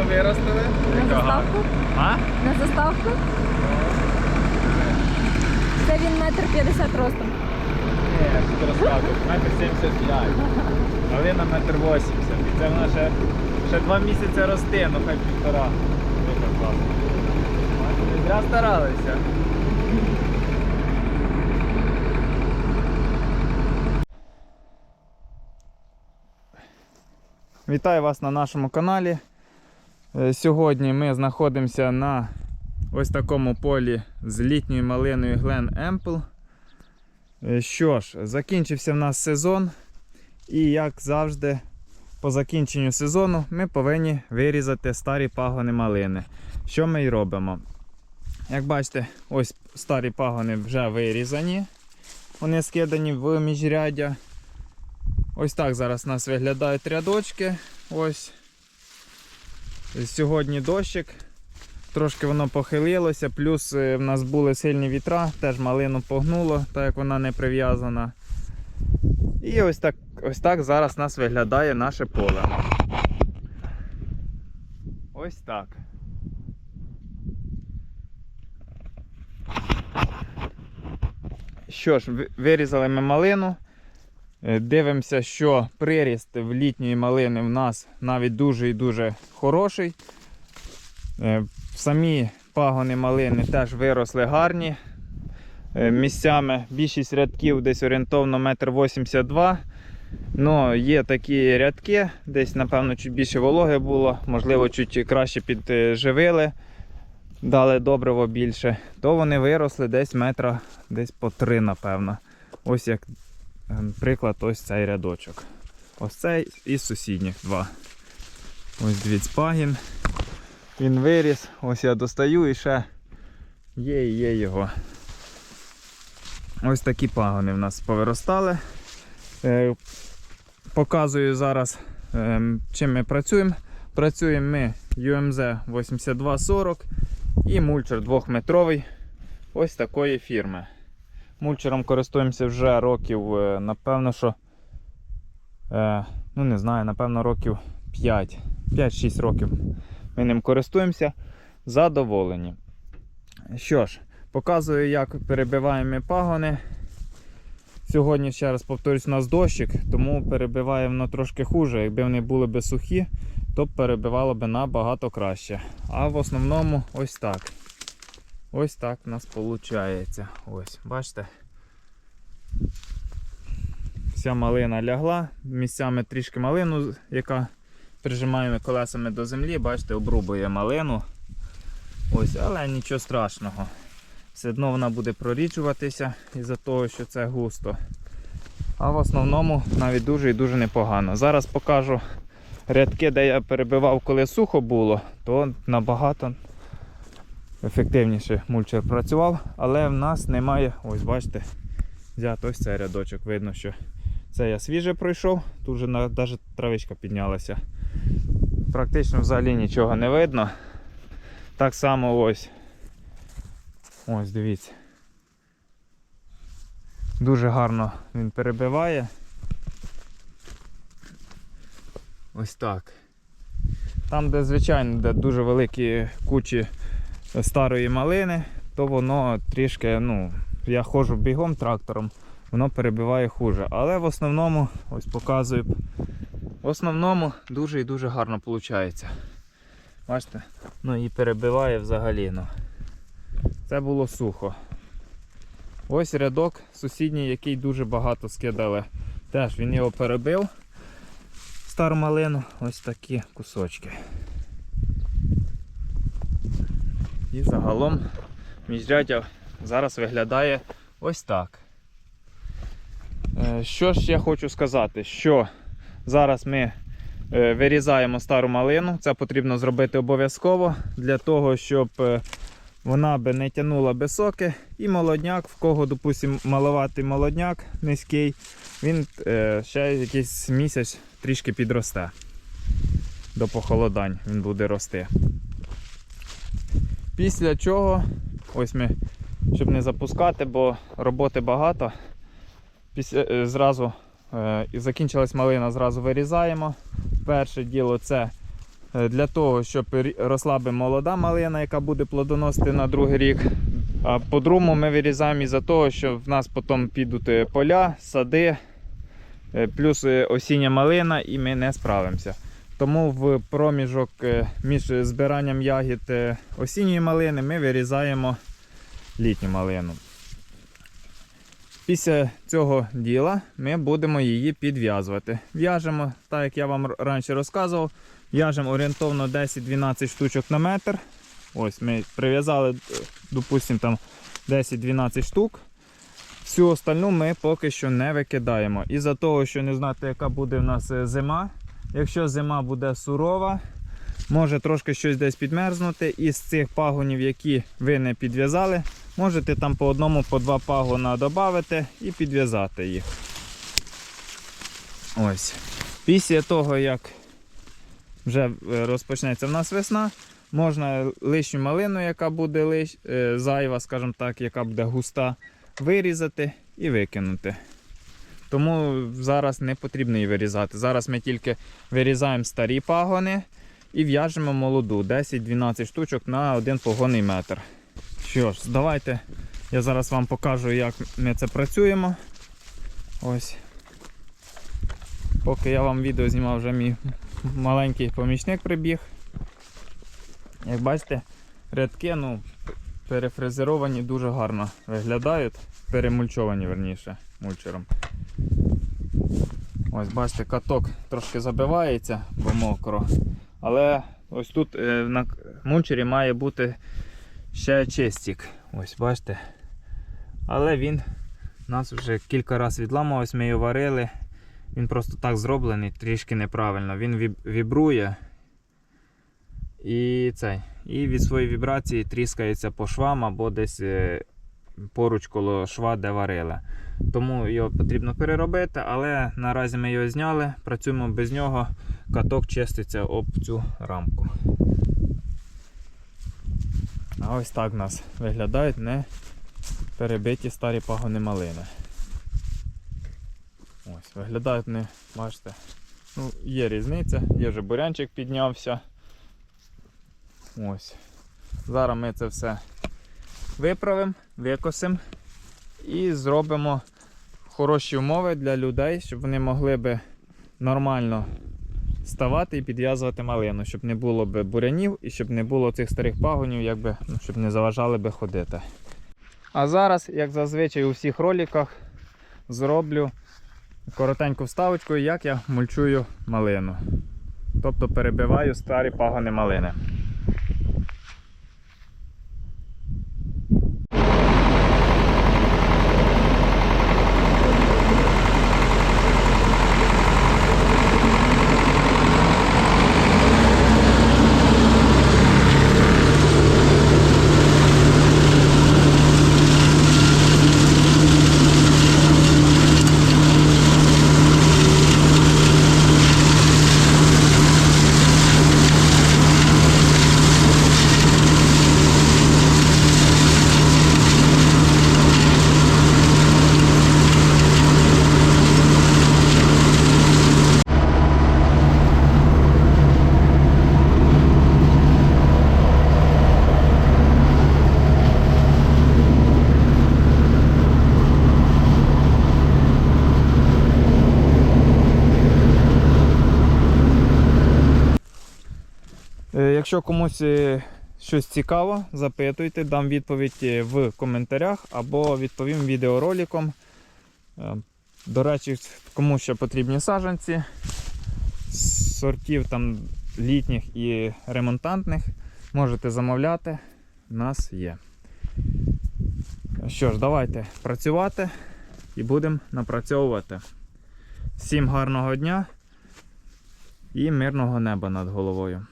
малину виростили. На заставку? А? На заставку? Це він метр п'ятдесят ростом. Ні, що ти розказуєш, метр 75. Малина метр 80. І це вона ще, ще два місяці росте, ну хай півтора. Не зря старалися. Вітаю вас на нашому каналі. Е, Сьогодні ми знаходимося на ось такому полі з літньою малиною Glen Ample. Е, Що ж, закінчився в нас сезон, і як завжди, по закінченню сезону ми повинні вирізати старі пагони малини. Що ми й робимо? Як бачите, ось старі пагони вже вирізані. Вони скидані в міжряддя. Ось так зараз у нас виглядають рядочки. Ось. Сьогодні дощик. Трошки воно похилилося, плюс е, в нас були сильні вітра, теж малину погнуло, так як вона не прив'язана. І ось так, ось так зараз у нас виглядає наше поле. Ось так. Що ж, вирізали ми малину. Е, Дивимося, що приріст в літньої малини в нас навіть дуже і дуже хороший. Е, Самі пагони малини теж виросли гарні. Е, Місцями більшість рядків десь орієнтовно 1,82 м. Ну, є такі рядки, десь, напевно, чуть більше вологи було, можливо, чуть краще підживили, дали добриво більше, то вони виросли десь метра десь по 3, напевно. Ось як приклад, ось цей рядочок. Ось цей і сусідніх два. Ось дивіться, пагін. Він виріс, ось я достаю і ще є і є його. Ось такі пагони в нас повиростали. Е, Показую зараз, е, чим ми працюємо. Працюємо ми UMZ 8240 і мульчер 2-метровий ось такої фірми. Мульчером користуємося вже років, е, напевно, що, е, ну не знаю, напевно, років 5, 5-6 років ми ним користуємося задоволені. Що ж, показую, як перебиваємо пагони. Сьогодні, ще раз повторюсь, у нас дощик, тому перебиває воно трошки хуже. Якби вони були б сухі, то перебивало б набагато краще. А в основному ось так. Ось так у нас виходить. Ось, бачите? Вся малина лягла, місцями трішки малину, яка прижимаємо колесами до землі, бачите, обрубує малину. Ось, але нічого страшного. Все одно вона буде проріджуватися із-за того, що це густо. А в основному навіть дуже і дуже непогано. Зараз покажу рядки, де я перебивав, коли сухо було, то набагато ефективніше мульчер працював, але в нас немає, ось бачите, взяти ось цей рядочок. Видно, що це я свіже пройшов, тут вже навіть травичка піднялася. Практично взагалі нічого не видно. Так само ось. Ось, дивіться. Дуже гарно він перебиває. Ось так. Там, де звичайно, де дуже великі кучі старої малини, то воно трішки, ну, я ходжу бігом трактором, воно перебиває хуже. Але в основному, ось показую, в основному дуже і дуже гарно виходить. Бачите? Ну і перебиває взагалі. Ну. Це було сухо. Ось рядок сусідній, який дуже багато скидали. Теж він його перебив. Стару малину, ось такі кусочки. І загалом міжряддя зараз виглядає ось так. Е, Що ж я хочу сказати, що зараз ми е, вирізаємо стару малину. Це потрібно зробити обов'язково для того, щоб е, вона би не тягнула би соки. І молодняк, в кого, допустимо, маловатий молодняк низький, він ще якийсь місяць трішки підросте. До похолодань він буде рости. Після чого, ось ми, щоб не запускати, бо роботи багато. Після, е, зразу е, закінчилась малина, зразу вирізаємо. Перше діло це е, для того, щоб росла би молода малина, яка буде плодоносити на другий рік. А по-другому ми вирізаємо із-за того, що в нас потім підуть е, поля, сади, плюс осіння малина, і ми не справимося. Тому в проміжок е, між збиранням ягід е, осінньої малини ми вирізаємо літню малину. Після цього діла ми будемо її підв'язувати. В'яжемо, так як я вам раніше розказував, в'яжемо орієнтовно 10-12 штучок на метр. Ось ми прив'язали, е, допустимо, 10-12 штук. Всю остальну ми поки що не викидаємо. Із-за того, що не знати, яка буде в нас зима. Якщо зима буде сурова, може трошки щось десь підмерзнути. Із цих пагонів, які ви не підв'язали, можете там по одному, по два пагона додати і підв'язати їх. Ось. Після того, як вже е, розпочнеться в нас весна, можна лишню малину, яка буде лиш, е, зайва, скажімо так, яка буде густа, вирізати і викинути. Тому зараз не потрібно її вирізати. Зараз ми тільки вирізаємо старі пагони і в'яжемо молоду 10-12 штучок на один погонний метр. Що ж, давайте я зараз вам покажу, як ми це працюємо. Ось. Поки я вам відео знімав, вже мій маленький помічник прибіг. Як бачите, рядки ну, перефрезеровані дуже гарно виглядають, перемульчовані верніше мульчером. Ось бачите, каток трошки забивається, бо мокро. Але ось тут е, на мульчері має бути ще чистік. Ось бачите. Але він у нас вже кілька разів відламався, ми його варили. Він просто так зроблений, трішки неправильно. Він вібрує. І цей. І від своєї вібрації тріскається по швам або десь е, поруч коло шва, де варили. Тому його потрібно переробити, але наразі ми його зняли, працюємо без нього, каток чиститься об цю рамку. А ось так в нас виглядають не перебиті старі пагони малини. Ось, виглядають не, бачите. Ну, є різниця, є вже бурянчик піднявся. Ось. Зараз ми це все виправимо, викосимо і зробимо хороші умови для людей, щоб вони могли би нормально ставати і підв'язувати малину, щоб не було би бурянів і щоб не було цих старих пагонів, якби, ну, щоб не заважали би ходити. А зараз, як зазвичай у всіх роликах, зроблю коротеньку вставочку, як я мульчую малину. Тобто перебиваю старі пагони малини. Е, Якщо комусь е, щось цікаво, запитуйте, дам відповідь е, в коментарях або відповім відеороликом. Е, До речі, кому ще потрібні саджанці, сортів там літніх і ремонтантних, можете замовляти. У нас є. Що ж, давайте працювати і будемо напрацьовувати. Всім гарного дня і мирного неба над головою.